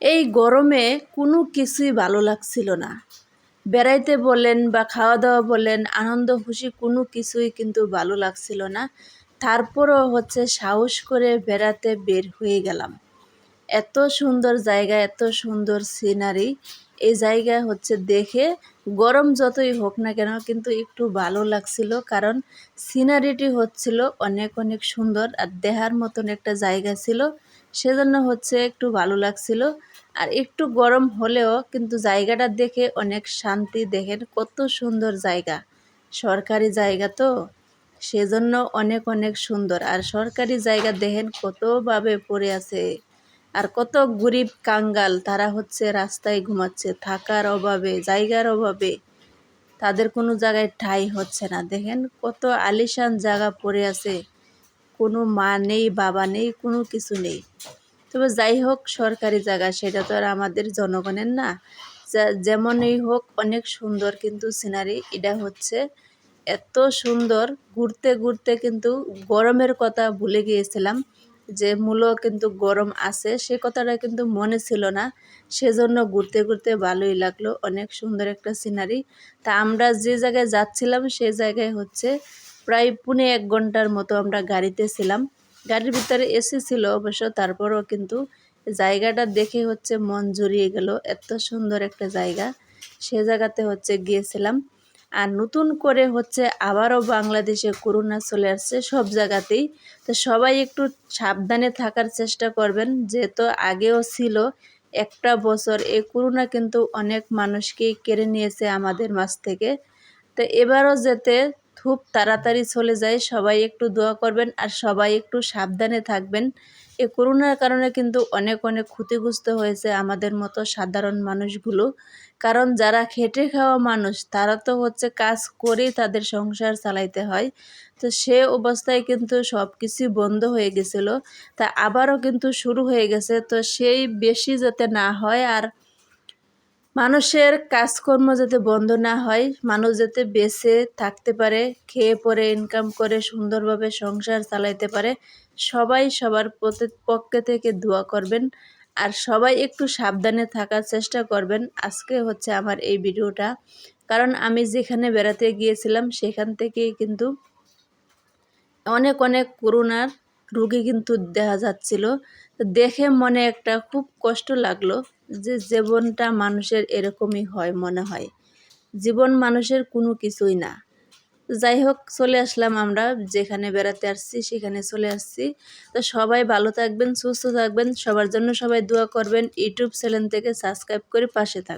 এই গরমে কোনো কিছুই ভালো লাগছিল না। বেড়াইতে বলেন বা খাওয়া দাওয়া বলেন, আনন্দ, খুশি কোনো কিছুই কিন্তু ভালো লাগছিল না। তারপরও হচ্ছে সাহস করে বেড়াতে বের হয়ে গেলাম। এত সুন্দর জায়গা, এত সুন্দর সিনারি এই জায়গা হচ্ছে দেখে গরম যতই হোক না কেন কিন্তু একটু ভালো লাগছিল কারণ সিনারিটি হচ্ছিল অনেক অনেক সুন্দর আর দেহার মতন একটা জায়গা ছিল। সেজন্য হচ্ছে একটু ভালো লাগছিল। আর একটু গরম হলেও কিন্তু জায়গাটা দেখে অনেক শান্তি দেখেন, কত সুন্দর জায়গা। সরকারি জায়গা তো, সেজন্য অনেক অনেক সুন্দর। আর সরকারি জায়গা দেখেন কতভাবে পড়ে আছে। আর কত গরিব কাঙ্গাল, তারা হচ্ছে রাস্তায় ঘুমাচ্ছে, থাকার অভাবে, জায়গার অভাবে। তাদের কোনো জায়গায় ঠাই হচ্ছে না। দেখেন কত আলিশান জায়গা পড়ে আছে। কোনো মা নেই, বাবা নেই, কোনো কিছু নেই। তবে যাই হোক, সরকারি জায়গা, সেটা তো আর আমাদের জনগণের না। যেমনই হোক, অনেক সুন্দর কিন্তু সিনারি এটা হচ্ছে এত সুন্দর। ঘুরতে ঘুরতে কিন্তু গরমের কথা ভুলে গিয়েছিলাম যে মূল কিন্তু গরম আছে, সে কথাটা কিন্তু মনে ছিল না। সেজন্য ঘুরতে ঘুরতে ভালোই লাগল। অনেক সুন্দর একটা সিনারি তা আমরা যে জায়গায় যাচ্ছিলাম, সে জায়গায় হচ্ছে প্রায় পুনে এক ঘণ্টার মতো আমরা গাড়িতে ছিলাম। গাড়ির ভিতরে এসি ছিল অবশ্য, তারপরও কিন্তু জায়গাটা দেখে হচ্ছে মন জড়িয়ে গেল। এত সুন্দর একটা জায়গা। সে জায়গাতে হচ্ছে গিয়েছিলাম। আর নতুন করে হচ্ছে আবারও বাংলাদেশে করোনা চলে আসছে সব জায়গাতেই। তো সবাই একটু সাবধানে থাকার চেষ্টা করবেন। যেহেতু আগেও ছিল একটা বছর, এই করোনা কিন্তু অনেক মানুষকেই কেড়ে নিয়েছে আমাদের মাছ থেকে। তো এবারও যেতে খুব তাড়াতাড়ি চলে যায়, সবাই একটু দোয়া করবেন আর সবাই একটু সাবধানে থাকবেন। এ করোনার কারণে কিন্তু অনেক অনেক ক্ষতিগ্রস্ত হয়েছে আমাদের মতো সাধারণ মানুষগুলো। কারণ যারা খেটে খাওয়া মানুষ, তারা তো হচ্ছে কাজ করেই তাদের সংসার চালাইতে হয়। তো সে অবস্থায় কিন্তু সব কিছুই বন্ধ হয়ে গেছিল। তা আবারও কিন্তু শুরু হয়ে গেছে। তো সেই বেশি যাতে না হয় আর মানুষের কাজকর্ম যাতে বন্ধ না হয়, মানুষ যাতে বেঁচে থাকতে পারে, খেয়ে পরে ইনকাম করে, সুন্দরভাবে সংসার চালাইতে পারে, সবাই সবার পক্ষে থেকে দোয়া করবেন। আর সবাই একটু সাবধানে থাকার চেষ্টা করবেন। আজকে হচ্ছে আমার এই ভিডিওটা। কারণ আমি যেখানে বেড়াতে গিয়েছিলাম, সেখান থেকেই কিন্তু অনেক অনেক করোনার রুগী কিন্তু দেখা যাচ্ছিল। দেখে মনে একটা খুব কষ্ট লাগল যে জীবনটা মানুষের এরকমই হয় মনে হয়। জীবন মানুষের কোনো কিছুই না। যাই হোক, চলে আসলাম আমরা। যেখানে বেড়াতে আসছি, সেখানে চলে আসছি। তো সবাই ভালো থাকবেন, সুস্থ থাকবেন। সবার জন্য সবাই দোয়া করবেন। ইউটিউব চ্যানেল থেকে সাবস্ক্রাইব করে পাশে থাকবেন।